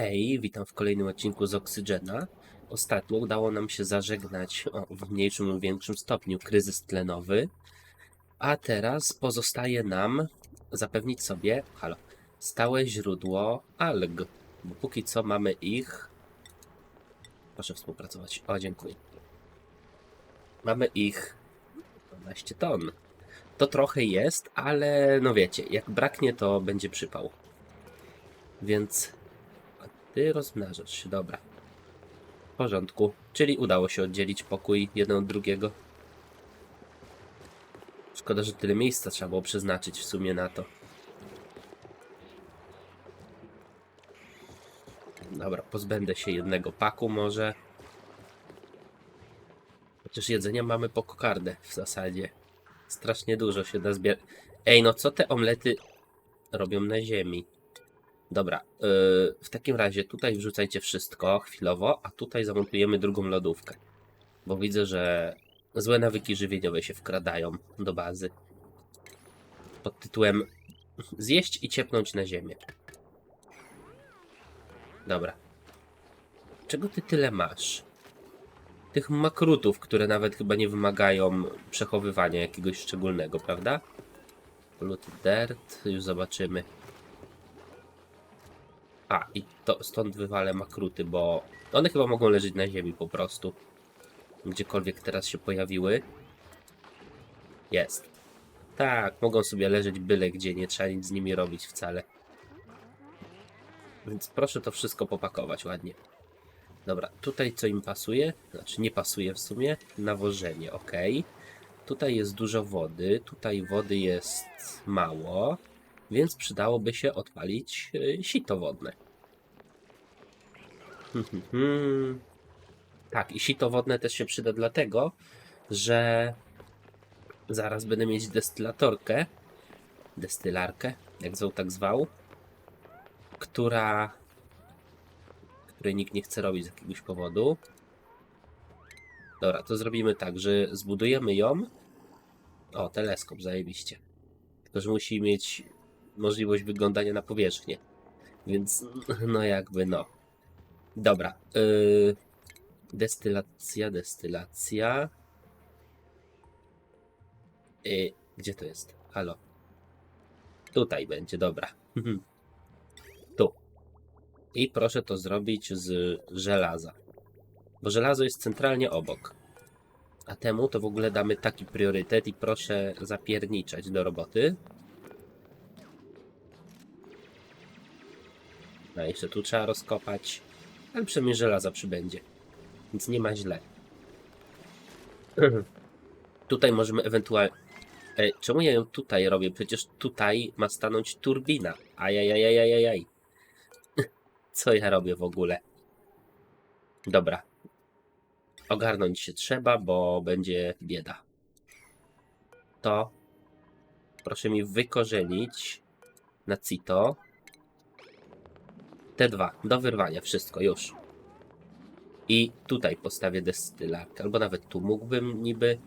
Hej, witam w kolejnym odcinku z Oksygena. Ostatnio udało nam się zażegnać o, w mniejszym lub większym stopniu kryzys tlenowy, a teraz pozostaje nam zapewnić sobie halo, stałe źródło alg, bo póki co mamy ich. Proszę współpracować. O, dziękuję. Mamy ich 12 ton. To trochę jest, ale no wiecie, jak braknie, to będzie przypał. Więc ty rozmnażasz się, dobra. W porządku. Czyli udało się oddzielić pokój jeden od drugiego. Szkoda, że tyle miejsca trzeba było przeznaczyć w sumie na to. Dobra, pozbędę się jednego paku może. Chociaż jedzenia mamy po kokardę w zasadzie. Strasznie dużo się da zbierać. Ej, no co te omlety robią na ziemi? Dobra, yy, w takim razie tutaj wrzucajcie wszystko chwilowo, a tutaj zamontujemy drugą lodówkę. Bo widzę, że złe nawyki żywieniowe się wkradają do bazy. Pod tytułem zjeść i ciepnąć na ziemię. Dobra. Czego ty tyle masz? Tych makrutów, które nawet chyba nie wymagają przechowywania jakiegoś szczególnego, prawda? Polluted dirt, już zobaczymy. A, i to stąd wywalę makruty, bo one chyba mogą leżeć na ziemi po prostu. Gdziekolwiek teraz się pojawiły. Jest. Tak, mogą sobie leżeć byle gdzie, nie trzeba nic z nimi robić wcale. Więc proszę to wszystko popakować ładnie. Dobra, tutaj co im pasuje? Znaczy nie pasuje w sumie. Nawożenie, ok. Tutaj jest dużo wody, tutaj wody jest mało, więc przydałoby się odpalić y, sito wodne. Tak, i sito wodne też się przyda dlatego, że zaraz będę mieć destylatorkę, destylarkę, jak zwał tak zwał, która której nikt nie chce robić z jakiegoś powodu. Dobra, to zrobimy tak, że zbudujemy ją. O, teleskop, zajebiście. Tylko, że musi mieć możliwość wyglądania na powierzchnię. Więc, no jakby, no. Dobra. Yy, destylacja, destylacja. Yy, gdzie to jest? Halo. Tutaj będzie, dobra. tu. I proszę to zrobić z żelaza. Bo żelazo jest centralnie obok. A temu to w ogóle damy taki priorytet i proszę zapierniczać do roboty. No jeszcze tu trzeba rozkopać. Ale przynajmniej żelaza przybędzie. Więc nie ma źle. tutaj możemy ewentualnie... Ej, czemu ja ją tutaj robię? Przecież tutaj ma stanąć turbina. Ajajajajajajaj. Co ja robię w ogóle? Dobra. Ogarnąć się trzeba, bo będzie bieda. To proszę mi wykorzenić na CITO. Te dwa, do wyrwania, wszystko, już. I tutaj postawię destylarkę, albo nawet tu mógłbym niby.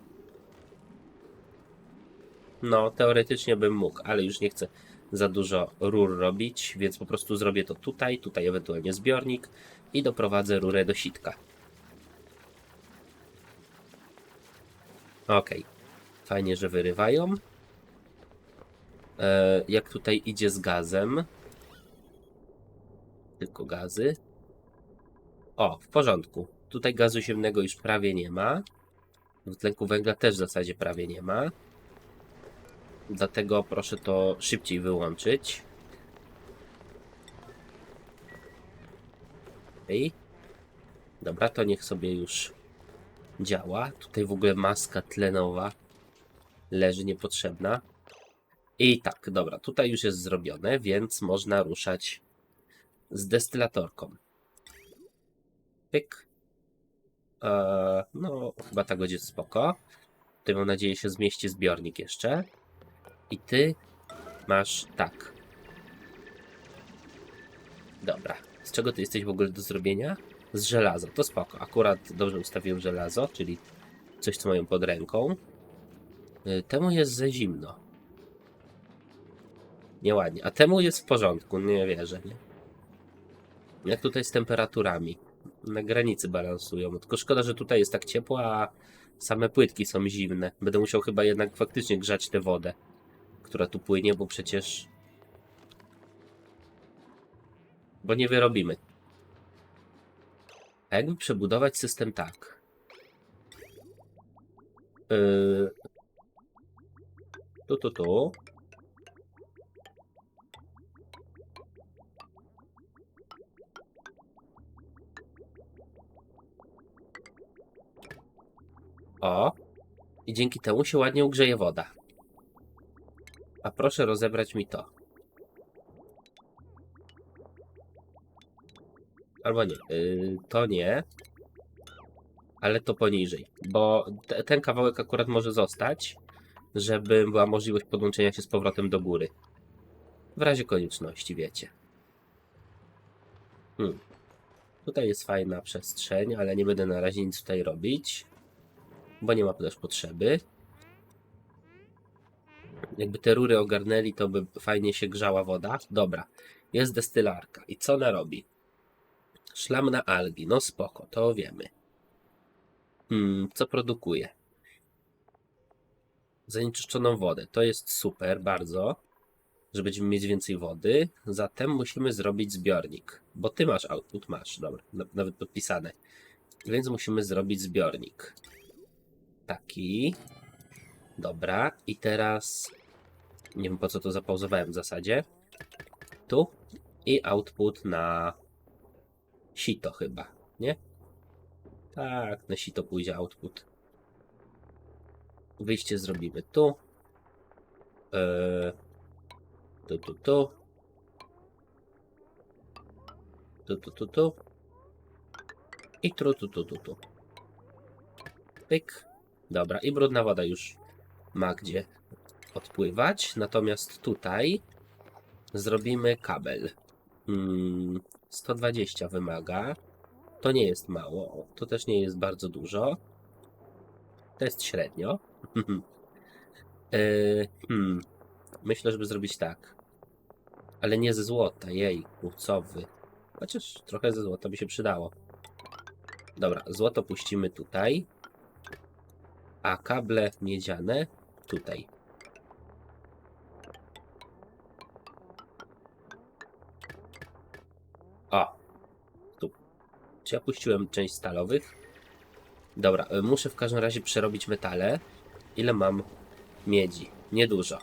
No, teoretycznie bym mógł, ale już nie chcę za dużo rur robić, więc po prostu zrobię to tutaj, tutaj ewentualnie zbiornik i doprowadzę rurę do sitka. Ok, fajnie, że wyrywają. E, jak tutaj idzie z gazem, tylko gazy. O, w porządku. Tutaj gazu ziemnego już prawie nie ma. Dwutlenku węgla też w zasadzie prawie nie ma. Dlatego proszę to szybciej wyłączyć. Okej. Dobra, to niech sobie już działa. Tutaj w ogóle maska tlenowa leży niepotrzebna. I tak, dobra, tutaj już jest zrobione, więc można ruszać z destylatorką. Pyk. Eee, no, chyba tak będzie spoko. Tutaj mam nadzieję się zmieści zbiornik jeszcze. I ty masz tak. Dobra. Z czego ty jesteś w ogóle do zrobienia? Z żelaza. To spoko. Akurat dobrze ustawiłem żelazo, czyli coś, co mają pod ręką. Yy, Temu jest za zimno. Nieładnie. A temu jest w porządku. Nie wierzę, nie? Jak tutaj z temperaturami? Na granicy balansują. Tylko szkoda, że tutaj jest tak ciepło, a same płytki są zimne. Będę musiał chyba jednak faktycznie grzać tę wodę, która tu płynie, bo przecież. Bo nie wyrobimy. A jakby przebudować system tak? Yy... Tu, tu, tu. O. I dzięki temu się ładnie ugrzeje woda. A proszę rozebrać mi to. Albo nie. Yy, to nie. Ale to poniżej. Bo te, ten kawałek akurat może zostać, żeby była możliwość podłączenia się z powrotem do góry. W razie konieczności, wiecie. Hmm. Tutaj jest fajna przestrzeń, ale nie będę na razie nic tutaj robić bo nie ma też potrzeby. Jakby te rury ogarnęli, to by fajnie się grzała woda. Dobra, jest destylarka. I co ona robi? Szlam na algi. No spoko, to wiemy. Hmm, co produkuje? Zanieczyszczoną wodę. To jest super, bardzo. Że będziemy mieć więcej wody. Zatem musimy zrobić zbiornik. Bo ty masz output, masz. Dobra, na- nawet podpisane. Więc musimy zrobić zbiornik. Taki. Dobra, i teraz. Nie wiem po co to zapauzowałem w zasadzie. Tu. I output na sito chyba, nie? Tak, na sito pójdzie output. Wyjście zrobimy tu. Eee, tu, tu, tu. Tu, tu, tu, tu. I tru, tu, tu, tu, tu. Pyk. Dobra, i brudna woda już ma gdzie odpływać. Natomiast tutaj zrobimy kabel. Mm, 120 wymaga. To nie jest mało. To też nie jest bardzo dużo. To jest średnio. Yy, hmm. Myślę, żeby zrobić tak. Ale nie ze złota, jej, co wy. Chociaż trochę ze złota by się przydało. Dobra, złoto puścimy tutaj a kable miedziane tutaj. O! Tu. Czy ja puściłem część stalowych? Dobra, y, muszę w każdym razie przerobić metale. Ile mam miedzi? Niedużo.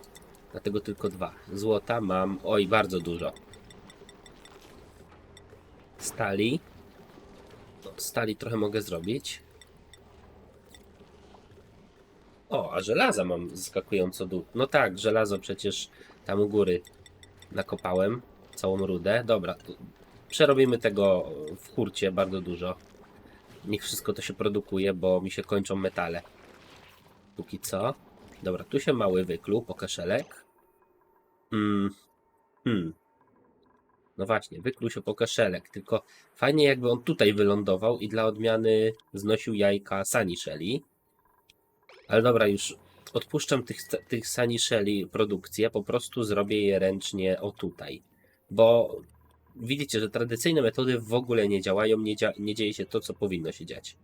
Dlatego tylko dwa. Złota mam, oj, bardzo dużo. Stali. No, Stali trochę mogę zrobić. O, a żelaza mam zaskakująco dużo. No tak, żelazo przecież tam u góry nakopałem. Całą rudę. Dobra, przerobimy tego w hurcie bardzo dużo. Niech wszystko to się produkuje, bo mi się kończą metale. Póki co. Dobra, tu się mały wykluł, pokaszelek. Mm. Hmm. No właśnie, wykluł się pokaszelek, tylko fajnie jakby on tutaj wylądował i dla odmiany znosił jajka Shelly. Ale dobra, już odpuszczam tych, tych Saniszeli produkcję, po prostu zrobię je ręcznie o tutaj. Bo widzicie, że tradycyjne metody w ogóle nie działają, nie, dzia nie dzieje się to, co powinno się dziać.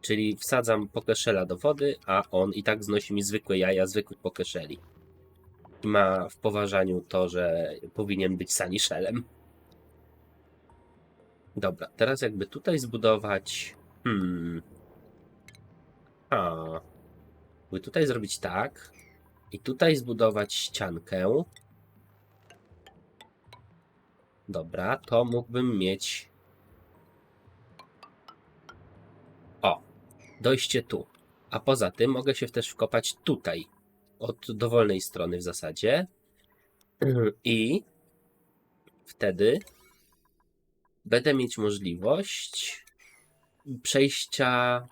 Czyli wsadzam pokeszela do wody, a on i tak znosi mi zwykłe jaja zwykłych pokeszeli. Ma w poważaniu to, że powinien być Saniszelem. Dobra, teraz jakby tutaj zbudować... Hmm... A. By tutaj zrobić tak. I tutaj zbudować ściankę. Dobra, to mógłbym mieć. O, dojście tu. A poza tym mogę się też wkopać tutaj. Od dowolnej strony w zasadzie. I wtedy będę mieć możliwość przejścia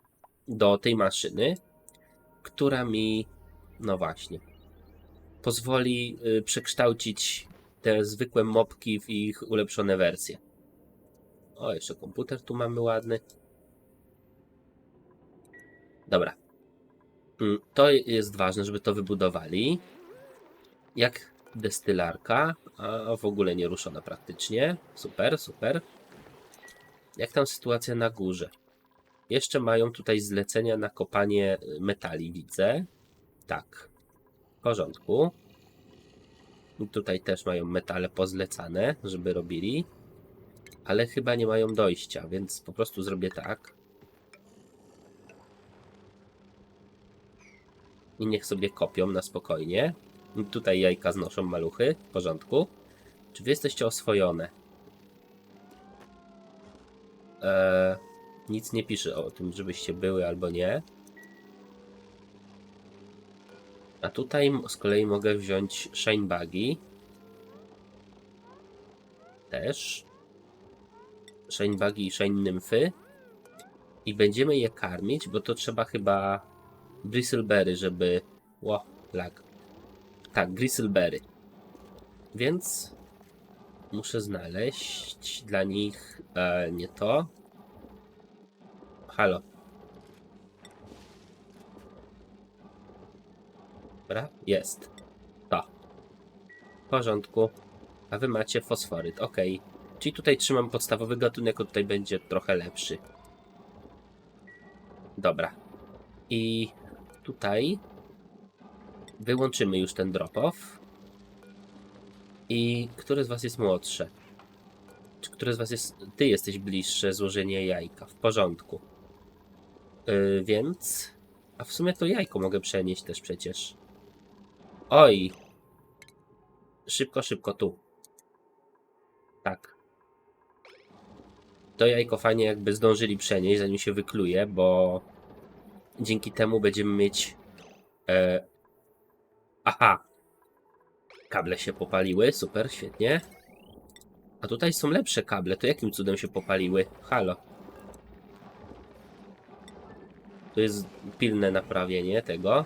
do tej maszyny, która mi, no właśnie, pozwoli y, przekształcić te zwykłe mopki w ich ulepszone wersje. O, jeszcze komputer tu mamy ładny. Dobra. Mm, To jest ważne, żeby to wybudowali. Jak Destylarka, a w ogóle nie ruszona praktycznie. Super, super. Jak tam sytuacja na górze? Jeszcze mają tutaj zlecenia na kopanie y, metali, widzę. Tak. W porządku. I Tutaj też mają metale pozlecane, żeby robili. Ale chyba nie mają dojścia, więc po prostu zrobię tak. I niech sobie kopią na spokojnie. I Tutaj jajka znoszą maluchy. W porządku. Czy wy jesteście oswojone? Eee, nic nie pisze o tym, żebyście były albo nie. A tutaj z kolei mogę wziąć Shine Buggy. Też. Shine Buggy i Shine Nymfy. I będziemy je karmić, bo to trzeba chyba Bristleberry, żeby... Ło, lag. Tak, Bristleberry. Więc muszę znaleźć dla nich e, nie to. Halo. Dobra, jest. To. W porządku. A wy macie fosforyt, ok. Czyli tutaj trzymam podstawowy gatunek, a tutaj będzie trochę lepszy. Dobra. I tutaj wyłączymy już ten drop-off. I który z was jest młodsze? Czy który z was jest... Ty jesteś bliższe złożenie jajka. W porządku. Yy, więc... A w sumie to jajko mogę przenieść też przecież. Oj! Szybko, szybko tu. Tak. To jajko fajnie jakby zdążyli przenieść, zanim się wykluje, bo dzięki temu będziemy mieć... E... Aha! Kable się popaliły, super, świetnie. A tutaj są lepsze kable, to jakim cudem się popaliły? Halo. To jest pilne naprawienie tego.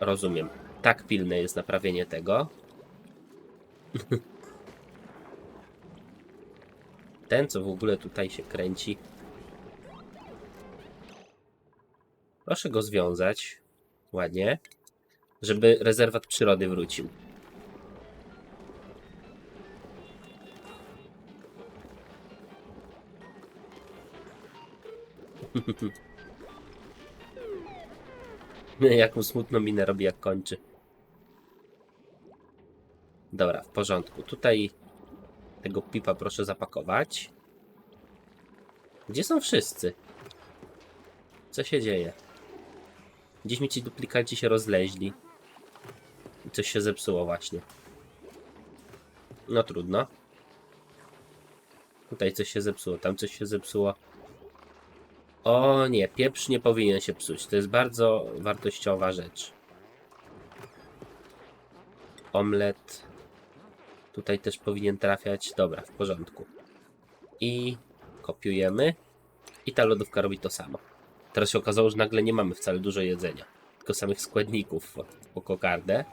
Rozumiem. Tak pilne jest naprawienie tego. Ten, co w ogóle tutaj się kręci. Proszę go związać. Ładnie. Żeby rezerwat przyrody wrócił. Jaką smutną minę robi, jak kończy. Dobra, w porządku. Tutaj tego pipa proszę zapakować. Gdzie są wszyscy? Co się dzieje? Gdzieś mi ci duplikaci się rozleźli. I coś się zepsuło właśnie. No trudno. Tutaj coś się zepsuło, tam coś się zepsuło. O nie, pieprz nie powinien się psuć. To jest bardzo wartościowa rzecz. Omlet. Tutaj też powinien trafiać. Dobra, w porządku. I kopiujemy. I ta lodówka robi to samo. Teraz się okazało, że nagle nie mamy wcale dużo jedzenia. Tylko samych składników po kokardę.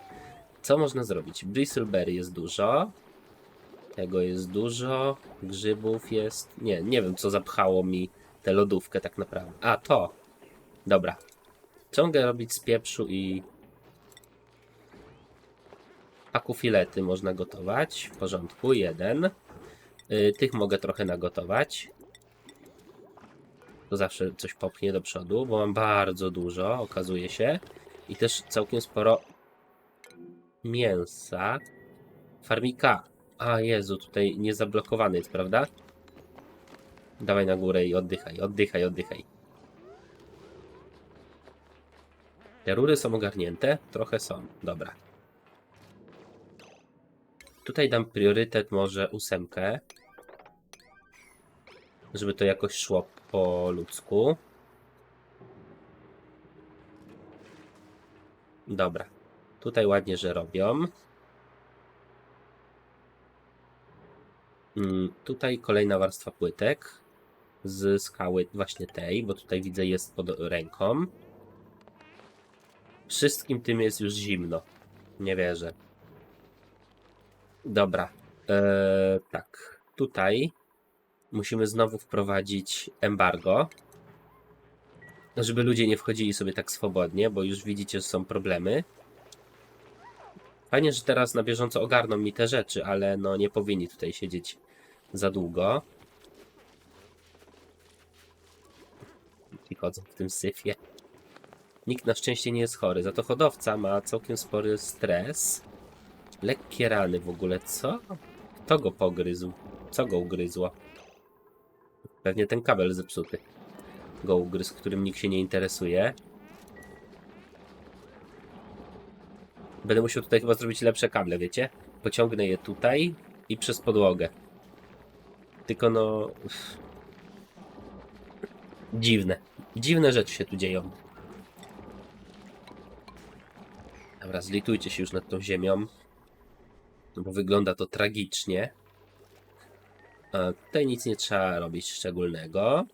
Co można zrobić? Bristleberry jest dużo. Tego jest dużo. Grzybów jest... Nie, nie wiem co zapchało mi tę lodówkę tak naprawdę. A, to. Dobra. Co mogę robić z pieprzu i... Akufilety można gotować. W porządku, jeden. Y, tych mogę trochę nagotować. To zawsze coś popchnie do przodu, bo mam bardzo dużo, okazuje się. I też całkiem sporo mięsa. Farmika. A Jezu, tutaj nie zablokowany jest, prawda? Dawaj na górę i oddychaj, oddychaj, oddychaj. Te rury są ogarnięte? Trochę są, dobra. Tutaj dam priorytet może ósemkę. Żeby to jakoś szło po ludzku. Dobra. Tutaj ładnie, że robią. Mm, tutaj kolejna warstwa płytek z skały właśnie tej, bo tutaj widzę jest pod ręką. Wszystkim tym jest już zimno. Nie wierzę. Dobra. Eee, tak. Tutaj musimy znowu wprowadzić embargo. Żeby ludzie nie wchodzili sobie tak swobodnie, bo już widzicie, że są problemy. Fajnie, że teraz na bieżąco ogarną mi te rzeczy, ale no nie powinni tutaj siedzieć za długo. Chodzą w tym syfie. Nikt na szczęście nie jest chory, za to hodowca ma całkiem spory stres. Lekkie rany w ogóle, co? Kto go pogryzł? Co go ugryzło? Pewnie ten kabel zepsuty. Go ugryzł, którym nikt się nie interesuje. Będę musiał tutaj chyba zrobić lepsze kable, wiecie? Pociągnę je tutaj i przez podłogę. Tylko no... Dziwne. Dziwne rzeczy się tu dzieją. Dobra, zlitujcie się już nad tą ziemią. No bo wygląda to tragicznie. A tutaj nic nie trzeba robić szczególnego.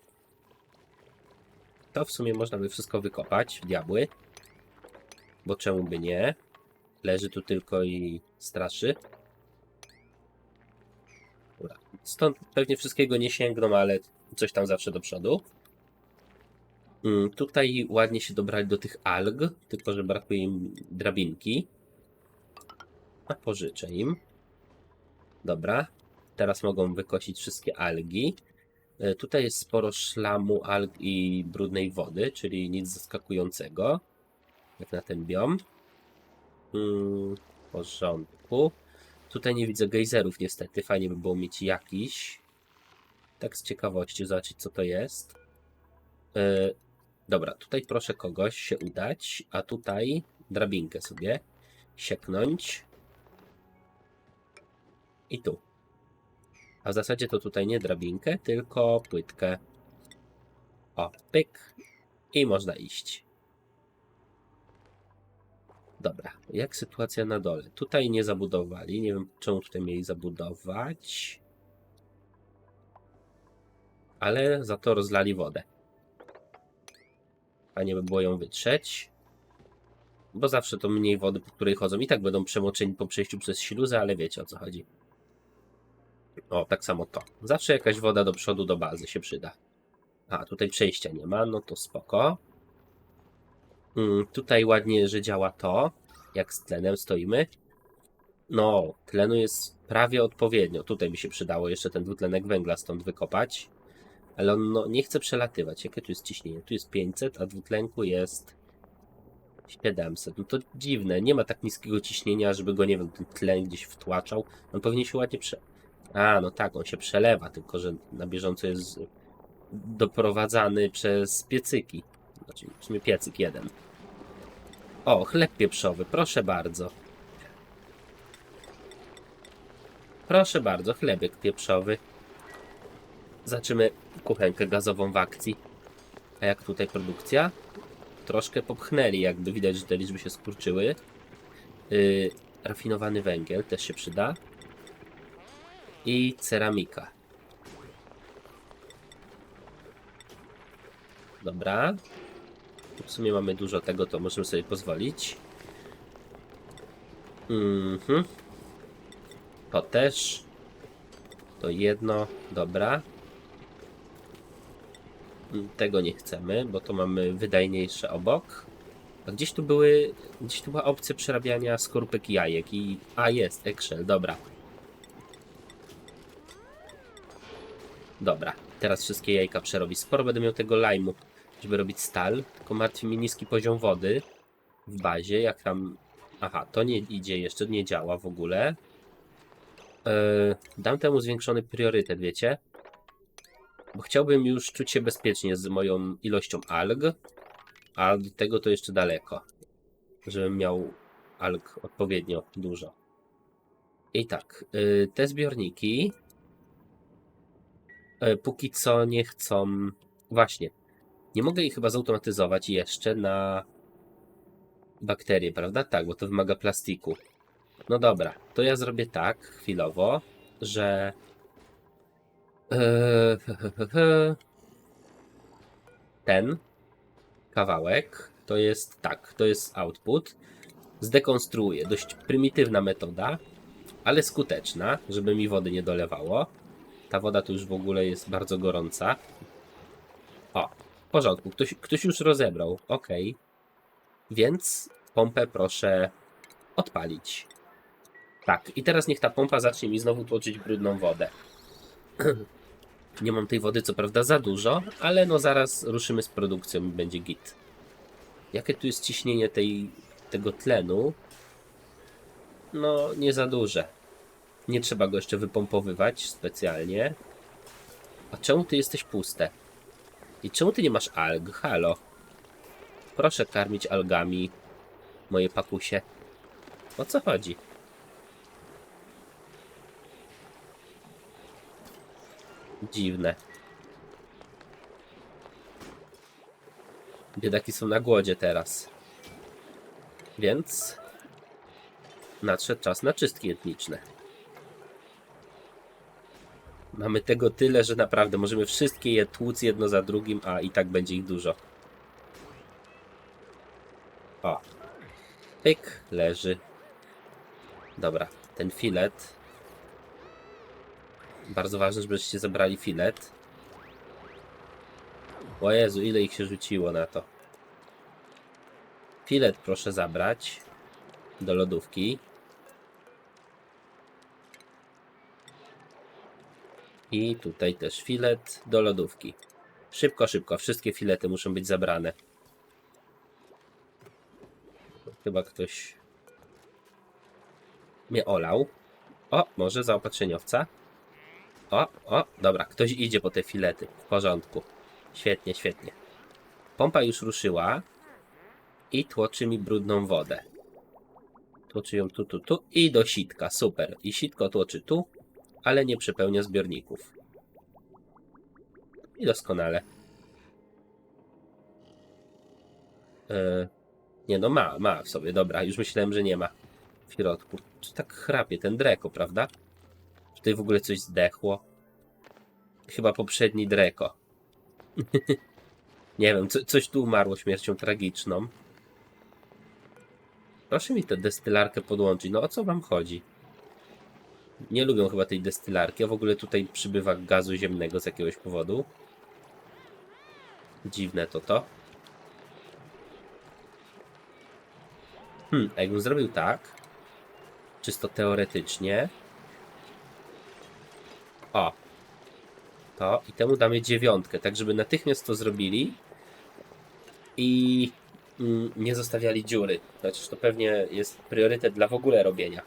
To w sumie można by wszystko wykopać w diabły. Bo czemu by nie? Leży tu tylko i straszy. Stąd pewnie wszystkiego nie sięgną, ale coś tam zawsze do przodu. Mm, Tutaj ładnie się dobrali do tych alg, tylko że brakuje im drabinki. A pożyczę im. Dobra. Teraz mogą wykosić wszystkie algi. E, Tutaj jest sporo szlamu, alg i brudnej wody, czyli nic zaskakującego. Jak na ten biom. Mm, w porządku. Tutaj nie widzę gejzerów niestety. Fajnie by było mieć jakiś. Tak z ciekawości zobaczyć co to jest. E, dobra, tutaj proszę kogoś się udać, a tutaj drabinkę sobie sieknąć. I tu. A w zasadzie to tutaj nie drabinkę, tylko płytkę. O, pyk. I można iść. Dobra, jak sytuacja na dole? Tutaj nie zabudowali, nie wiem czemu tutaj mieli zabudować. Ale za to rozlali wodę. Fajnie by było ją wytrzeć. Bo zawsze to mniej wody, po której chodzą. I tak będą przemoczeni po przejściu przez śluzę, ale wiecie o co chodzi. O, tak samo to. Zawsze jakaś woda do przodu, do bazy się przyda. A, tutaj przejścia nie ma, no to spoko. Mm, tutaj ładnie, że działa to, jak z tlenem stoimy. No, tlenu jest prawie odpowiednio. Tutaj by się przydało jeszcze ten dwutlenek węgla stąd wykopać. Ale on no, nie chce przelatywać. Jakie tu jest ciśnienie? Tu jest 500, a dwutlenku jest 700. No to dziwne. Nie ma tak niskiego ciśnienia, żeby go, nie wiem, ten tlen gdzieś wtłaczał. On powinien się ładnie prze... A, no tak, on się przelewa, tylko że na bieżąco jest doprowadzany przez piecyki. Znaczy, w sumie piecyk jeden. O, chleb pieprzowy, proszę bardzo. Proszę bardzo, chlebek pieprzowy. Zaczymy kuchenkę gazową w akcji. A jak tutaj produkcja? Troszkę popchnęli, jakby widać, że te liczby się skurczyły. Yy, rafinowany węgiel też się przyda. I ceramika. Dobra. W sumie mamy dużo tego, to możemy sobie pozwolić. Mhm. To też. To jedno. Dobra. Tego nie chcemy, bo to mamy wydajniejsze obok. A gdzieś tu były. Gdzieś tu była opcja przerabiania skorupek i jajek. I. A jest, Excel, dobra. Dobra, teraz wszystkie jajka przerobi. Sporo będę miał tego lajmu, żeby robić stal. Tylko martwi mi niski poziom wody w bazie. Jak tam. Aha, to nie idzie jeszcze, nie działa w ogóle. Yy, dam temu zwiększony priorytet, wiecie? Chciałbym już czuć się bezpiecznie z moją ilością alg, a do tego to jeszcze daleko. Żebym miał alg odpowiednio dużo. I tak, yy, te zbiorniki e, póki co nie chcą. Właśnie. Nie mogę ich chyba zautomatyzować jeszcze na bakterie, prawda? Tak, bo to wymaga plastiku. No dobra, to ja zrobię tak chwilowo, że. E, Ten kawałek to jest tak, to jest output. Zdekonstruuję. Dość prymitywna metoda, ale skuteczna, żeby mi wody nie dolewało. Ta woda tu już w ogóle jest bardzo gorąca. O, w porządku. Ktoś, ktoś już rozebrał. Ok. Więc pompę proszę odpalić. Tak, i teraz niech ta pompa zacznie mi znowu tłoczyć brudną wodę. Nie mam tej wody co prawda za dużo, ale no zaraz ruszymy z produkcją i będzie git. Jakie tu jest ciśnienie tej, tego tlenu? No, nie za duże. Nie trzeba go jeszcze wypompowywać specjalnie. A czemu ty jesteś puste? I czemu ty nie masz alg? Halo. Proszę karmić algami moje pakusie. O co chodzi? Dziwne. Biedaki są na głodzie teraz. Więc nadszedł czas na czystki etniczne. Mamy tego tyle, że naprawdę możemy wszystkie je tłuc jedno za drugim, a i tak będzie ich dużo. O. Pyk, leży. Dobra, ten filet. Bardzo ważne, żebyście zebrali filet. O Jezu, ile ich się rzuciło na to. Filet proszę zabrać do lodówki. I tutaj też filet do lodówki. Szybko, szybko. Wszystkie filety muszą być zabrane. Chyba ktoś mnie olał. O, może zaopatrzeniowca. O, o, dobra, ktoś idzie po te filety. W porządku. Świetnie, świetnie. Pompa już ruszyła i tłoczy mi brudną wodę. Tłoczy ją tu, tu, tu i do sitka. Super. I sitko tłoczy tu, ale nie przepełnia zbiorników. I doskonale. E, nie no, ma, ma w sobie. Dobra, już myślałem, że nie ma w środku. Czy tak chrapie ten dreko, prawda? Tutaj w ogóle coś zdechło? Chyba poprzedni dreko. nie wiem, co, coś tu umarło śmiercią tragiczną. Proszę mi tę destylarkę podłączyć. No o co wam chodzi? Nie lubią chyba tej destylarki, a w ogóle tutaj przybywa gazu ziemnego z jakiegoś powodu. Dziwne to to. Hmm, a jakbym zrobił tak, czysto teoretycznie. O. To i temu damy dziewiątkę, tak żeby natychmiast to zrobili i mm, nie zostawiali dziury. Znaczy, to pewnie jest priorytet dla w ogóle robienia.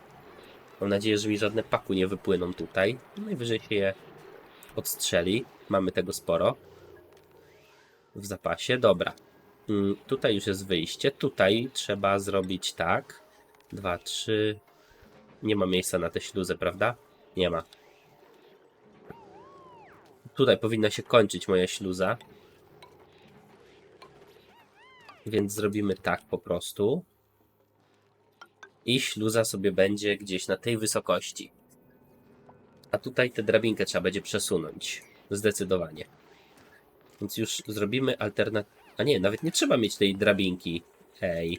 Mam nadzieję, że mi żadne paku nie wypłyną tutaj. Najwyżej się je odstrzeli. Mamy tego sporo. W zapasie. Dobra. Mm, Tutaj już jest wyjście. Tutaj trzeba zrobić tak. Dwa, trzy. Nie ma miejsca na tę śluzę, prawda? Nie ma. Tutaj powinna się kończyć moja śluza. Więc zrobimy tak po prostu. I śluza sobie będzie gdzieś na tej wysokości. A tutaj tę drabinkę trzeba będzie przesunąć. Zdecydowanie. Więc już zrobimy alternatywę. A nie, nawet nie trzeba mieć tej drabinki. Hej.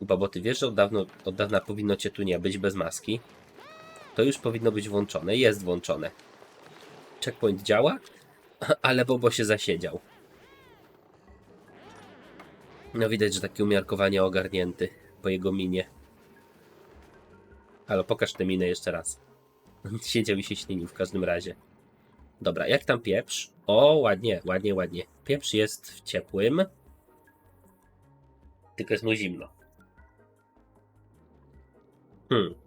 Bo, bo ty wiesz, że od, dawno, od dawna powinno cię tu nie być bez maski. To już powinno być włączone. Jest włączone. Checkpoint działa, ale Bobo się zasiedział. No widać, że taki umiarkowanie ogarnięty po jego minie. Halo, pokaż tę minę jeszcze raz. Siedział i się ślinił w każdym razie. Dobra, jak tam pieprz? O, ładnie, ładnie, ładnie. Pieprz jest w ciepłym. Tylko jest mu zimno. Hmm.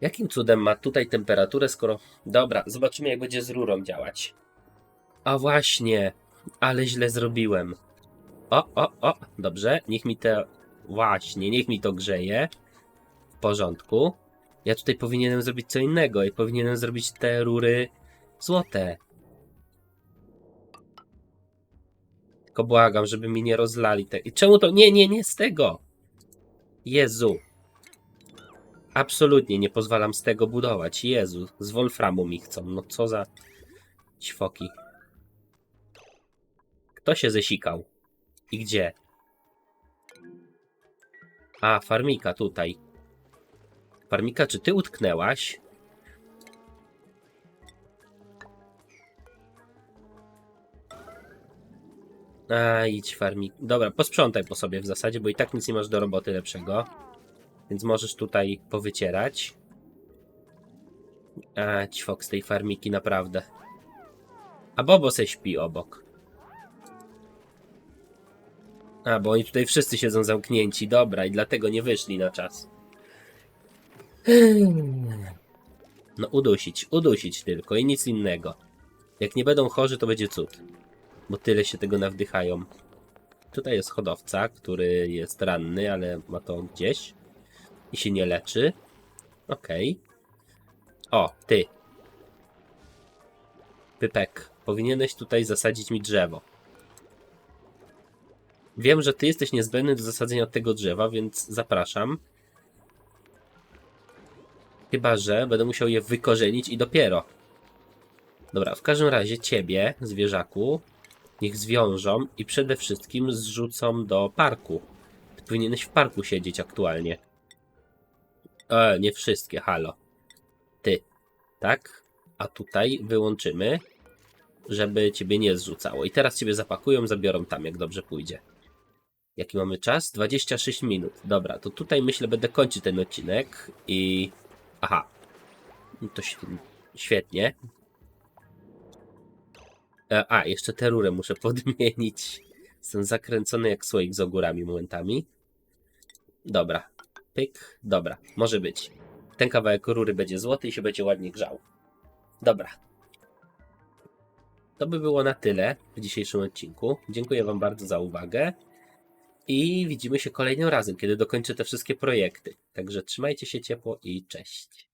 Jakim cudem ma tutaj temperaturę, skoro... Dobra, zobaczymy jak będzie z rurą działać. A właśnie, ale źle zrobiłem. O, o, o, dobrze, niech mi te... Właśnie, niech mi to grzeje. W porządku. Ja tutaj powinienem zrobić co innego i powinienem zrobić te rury złote. Tylko błagam, żeby mi nie rozlali te... I czemu to... Nie, nie, nie z tego! Jezu. Absolutnie nie pozwalam z tego budować. Jezu, z Wolframu mi chcą. No co za ćwoki. Kto się zesikał? I gdzie? A, farmika tutaj. Farmika, czy ty utknęłaś? A, idź farmik. Dobra, posprzątaj po sobie w zasadzie, bo i tak nic nie masz do roboty lepszego. Więc możesz tutaj powycierać. A, ćwok z tej farmiki, naprawdę. A Bobo se śpi obok. A, bo oni tutaj wszyscy siedzą zamknięci. Dobra, i dlatego nie wyszli na czas. No udusić, udusić tylko i nic innego. Jak nie będą chorzy, to będzie cud. Bo tyle się tego nawdychają. Tutaj jest hodowca, który jest ranny, ale ma to gdzieś. I się nie leczy. Okej. O, ty. Pypek, powinieneś tutaj zasadzić mi drzewo. Wiem, że ty jesteś niezbędny do zasadzenia tego drzewa, więc zapraszam. Chyba, że będę musiał je wykorzenić i dopiero. Dobra, w każdym razie ciebie, zwierzaku, niech zwiążą i przede wszystkim zrzucą do parku. Ty powinieneś w parku siedzieć aktualnie. E, nie wszystkie, halo. Ty, tak? A tutaj wyłączymy, żeby ciebie nie zrzucało. I teraz ciebie zapakują, zabiorą tam, jak dobrze pójdzie. Jaki mamy czas? 26 minut. Dobra, to tutaj myślę, będę kończyć ten odcinek i... Aha. No To św- świetnie. E, A, jeszcze tę rurę muszę podmienić. Jestem zakręcony jak słoik z ogórami momentami. Dobra. Pyk. Dobra, może być. Ten kawałek rury będzie złoty i się będzie ładnie grzał. Dobra. To by było na tyle w dzisiejszym odcinku. Dziękuję Wam bardzo za uwagę. I widzimy się kolejnym razem, kiedy dokończę te wszystkie projekty. Także trzymajcie się ciepło i cześć.